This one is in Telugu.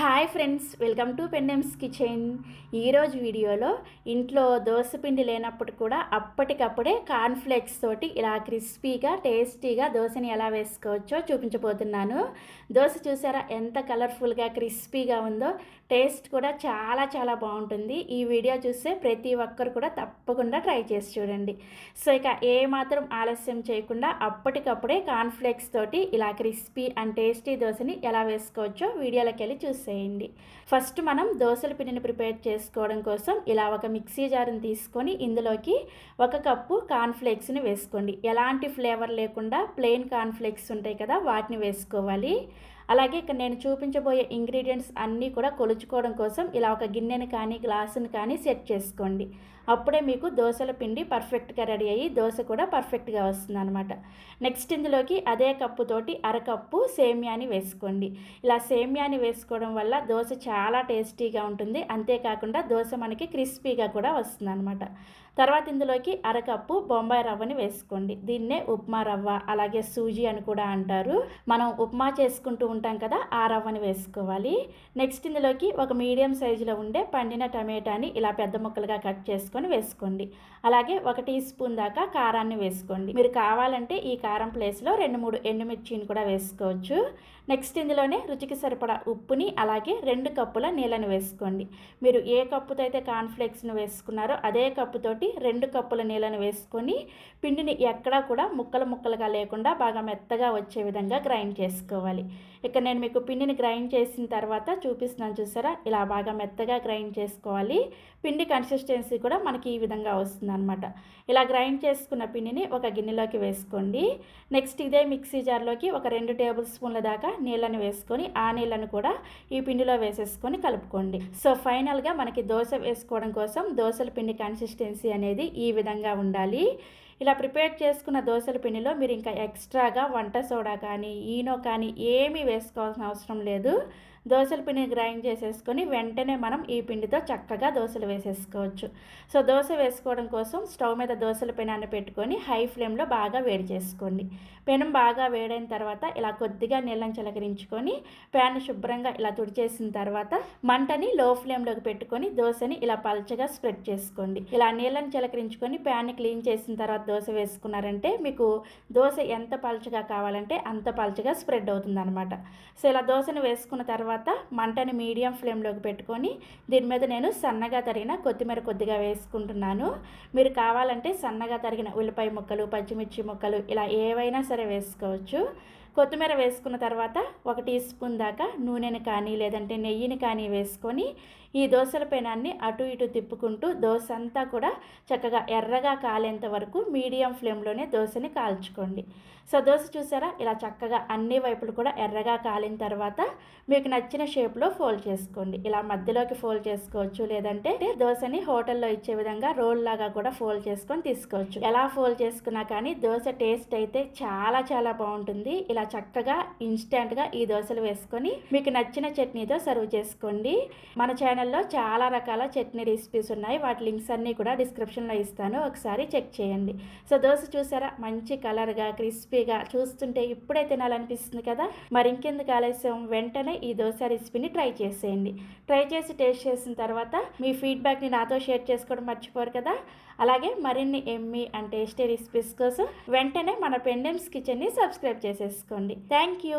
Hi friends welcome to Pendem's kitchen. ఈరోజు వీడియోలో ఇంట్లో దోశ పిండి లేనప్పుడు కూడా అప్పటికప్పుడే కార్న్ఫ్లేక్స్ తోటి ఇలా క్రిస్పీగా టేస్టీగా దోశని ఎలా వేసుకోవచ్చో చూపించబోతున్నాను. దోశ చూసారా ఎంత కలర్ఫుల్గా క్రిస్పీగా ఉందో? టేస్ట్ కూడా చాలా చాలా బాగుంటుంది. ఈ వీడియో చూస్తే ప్రతి ఒక్కరు కూడా తప్పకుండా ట్రై చేసి చూడండి. సో ఇక ఏ మాత్రం ఆలస్యం చేయకుండా అప్పటికప్పుడే కార్న్ఫ్లేక్స్ తోటి ఇలా క్రిస్పీ అండ్ టేస్టీ దోశని ఎలా వేసుకోవచ్చో వీడియోలోకి వెళ్ళి వేసేయండి ఫస్ట్ మనం దోశల పిండిని ప్రిపేర్ చేసుకోవడం కోసం ఇలా ఒక మిక్సీ జార్ని తీసుకొని ఇందులోకి ఒక కప్పు కార్న్ఫ్లేక్స్ని వేసుకోండి. ఎలాంటి ఫ్లేవర్ లేకుండా ప్లెయిన్ కార్న్ఫ్లేక్స్ ఉంటాయి కదా వాటిని వేసుకోవాలి. అలాగే ఇక్కడ నేను చూపించబోయే ఇంగ్రీడియంట్స్ అన్నీ కూడా కొలుచుకోవడం కోసం ఇలా ఒక గిన్నెని కానీ గ్లాసుని కానీ సెట్ చేసుకోండి. అప్పుడే మీకు దోశల పిండి పర్ఫెక్ట్గా రెడీ అయ్యి దోశ కూడా పర్ఫెక్ట్గా వస్తుంది అనమాట నెక్స్ట్ ఇందులోకి అదే కప్పుతోటి అరకప్పు సేమ్యాని వేసుకోండి. ఇలా సేమ్యాని వేసుకోవడం వల్ల దోశ చాలా టేస్టీగా ఉంటుంది. అంతేకాకుండా దోశ మనకి క్రిస్పీగా కూడా వస్తుంది అనమాట తర్వాత ఇందులోకి అరకప్పు బొంబాయి రవ్వని వేసుకోండి. దీన్నే ఉప్మా రవ్వ అలాగే సూజీ అని కూడా అంటారు. మనం ఉప్మా చేసుకుంటూ ఉంటాం కదా ఆ రవ్వని వేసుకోవాలి. నెక్స్ట్ ఇందులోకి ఒక మీడియం సైజులో ఉండే పండిన టమాటాని ఇలా పెద్ద ముక్కలుగా కట్ చేసుకొని వేసుకోండి. అలాగే ఒక టీ స్పూన్ దాకా కారాన్ని వేసుకోండి. మీరు కావాలంటే ఈ కారం ప్లేస్లో రెండు మూడు ఎండుమిర్చిని కూడా వేసుకోవచ్చు. నెక్స్ట్ ఇందులోనే రుచికి సరిపడా ఉప్పుని అలాగే రెండు కప్పుల నీళ్ళని వేసుకోండి. మీరు ఏ కప్పుతో అయితే కాన్ఫ్లెక్స్ను వేసుకున్నారో అదే కప్పుతోటి రెండు కప్పుల నీళ్ళని వేసుకొని పిండిని ఎక్కడా కూడా ముక్కలు ముక్కలుగా లేకుండా బాగా మెత్తగా వచ్చే విధంగా గ్రైండ్ చేసుకోవాలి. ఇక్కడ నేను మీకు పిండిని గ్రైండ్ చేసిన తర్వాత చూపిస్తున్నాను చూసారా? ఇలా బాగా మెత్తగా గ్రైండ్ చేసుకోవాలి. పిండి కన్సిస్టెన్సీ కూడా మనకి ఈ విధంగా వస్తుంది అనమాట ఇలా గ్రైండ్ చేసుకున్న పిండిని ఒక గిన్నెలోకి వేసుకోండి. నెక్స్ట్ ఇదే మిక్సీ జార్లోకి ఒక రెండు టేబుల్ స్పూన్ల దాకా నీళ్ళని వేసుకొని ఆ నీళ్ళను కూడా ఈ పిండిలో వేసేసుకొని కలుపుకోండి. సో ఫైనల్గా మనకి దోశ వేసుకోవడం కోసం దోశల పిండి కన్సిస్టెన్సీ అనేది ఈ విధంగా ఉండాలి. ఇలా ప్రిపేర్ చేసుకున్న దోశల పిండిలో మీరు ఇంకా ఎక్స్ట్రాగా వంట సోడా కానీ ఈనో కానీ ఏమీ వేసుకోవాల్సిన అవసరం లేదు. దోశల పిండిని గ్రైండ్ చేసేసుకొని వెంటనే మనం ఈ పిండితో చక్కగా దోశలు వేసేసుకోవచ్చు. సో దోశ వేసుకోవడం కోసం స్టవ్ మీద దోశల పెనాన్ని పెట్టుకొని హై ఫ్లేమ్లో బాగా వేడి చేసుకోండి. పెనం బాగా వేడైన తర్వాత ఇలా కొద్దిగా నీళ్ళని చిలకరించుకొని ప్యాన్ శుభ్రంగా ఇలా తుడిచేసిన తర్వాత మంటని లో ఫ్లేమ్లోకి పెట్టుకొని దోశని ఇలా పల్చగా స్ప్రెడ్ చేసుకోండి. ఇలా నీళ్ళని చిలకరించుకొని ప్యాన్ని క్లీన్ చేసిన తర్వాత దోశ వేసుకున్నారంటే మీకు దోశ ఎంత పల్చగా కావాలంటే అంత పల్చగా స్ప్రెడ్ అవుతుంది అనమాట సో ఇలా దోశను వేసుకున్న తర్వాత తర్వాత మంటని మీడియం ఫ్లేమ్లోకి పెట్టుకొని దీని మీద నేను సన్నగా తరిగిన కొత్తిమీర కొద్దిగా వేసుకుంటున్నాను. మీరు కావాలంటే సన్నగా తరిగిన ఉల్లిపాయ ముక్కలు పచ్చిమిర్చి ముక్కలు ఇలా ఏవైనా సరే వేసుకోవచ్చు. కొత్తిమీర వేసుకున్న తర్వాత ఒక టీ స్పూన్ దాకా నూనెని కానీ లేదంటే నెయ్యిని కానీ వేసుకొని ఈ దోశల పెనాన్ని అటు ఇటు తిప్పుకుంటూ దోశ అంతా కూడా చక్కగా ఎర్రగా కాలేంత వరకు మీడియం ఫ్లేమ్లోనే దోశని కాల్చుకోండి. సో దోశ చూసారా? ఇలా చక్కగా అన్ని వైపులు కూడా ఎర్రగా కాలిన తర్వాత మీకు నచ్చిన షేప్లో ఫోల్డ్ చేసుకోండి. ఇలా మధ్యలోకి ఫోల్డ్ చేసుకోవచ్చు లేదంటే దోశని హోటల్లో ఇచ్చే విధంగా రోల్ లాగా కూడా ఫోల్డ్ చేసుకొని తీసుకోవచ్చు. ఎలా ఫోల్డ్ చేసుకున్నా కానీ దోశ టేస్ట్ అయితే చాలా చాలా బాగుంటుంది. ఇలా చక్కగా ఇన్స్టెంట్గా ఈ దోశలు వేసుకొని మీకు నచ్చిన చట్నీతో సర్వ్ చేసుకోండి. మన ఛానల్లో చాలా రకాల చట్నీ రెసిపీస్ ఉన్నాయి. వాటి లింక్స్ అన్నీ కూడా డిస్క్రిప్షన్లో ఇస్తాను. ఒకసారి చెక్ చేయండి. సో దోశ చూసారా? మంచి కలర్గా క్రిస్పీగా చూస్తుంటే ఇప్పుడే తినాలనిపిస్తుంది కదా? మరి ఇంకెందుకు ఆలస్యం? వెంటనే ఈ దోశ రెసిపీని ట్రై చేసేయండి. ట్రై చేసి టేస్ట్ చేసిన తర్వాత మీ ఫీడ్బ్యాక్ని నాతో షేర్ చేసుకోవడం మర్చిపోరు కదా? అలాగే మరిన్ని ఎమ్మి అండ్ టేస్టీ రెసిపీస్ కోసం వెంటనే మన పెండెమ్స్ కిచెన్ని సబ్స్క్రైబ్ చేసేసుకోండి. Thank you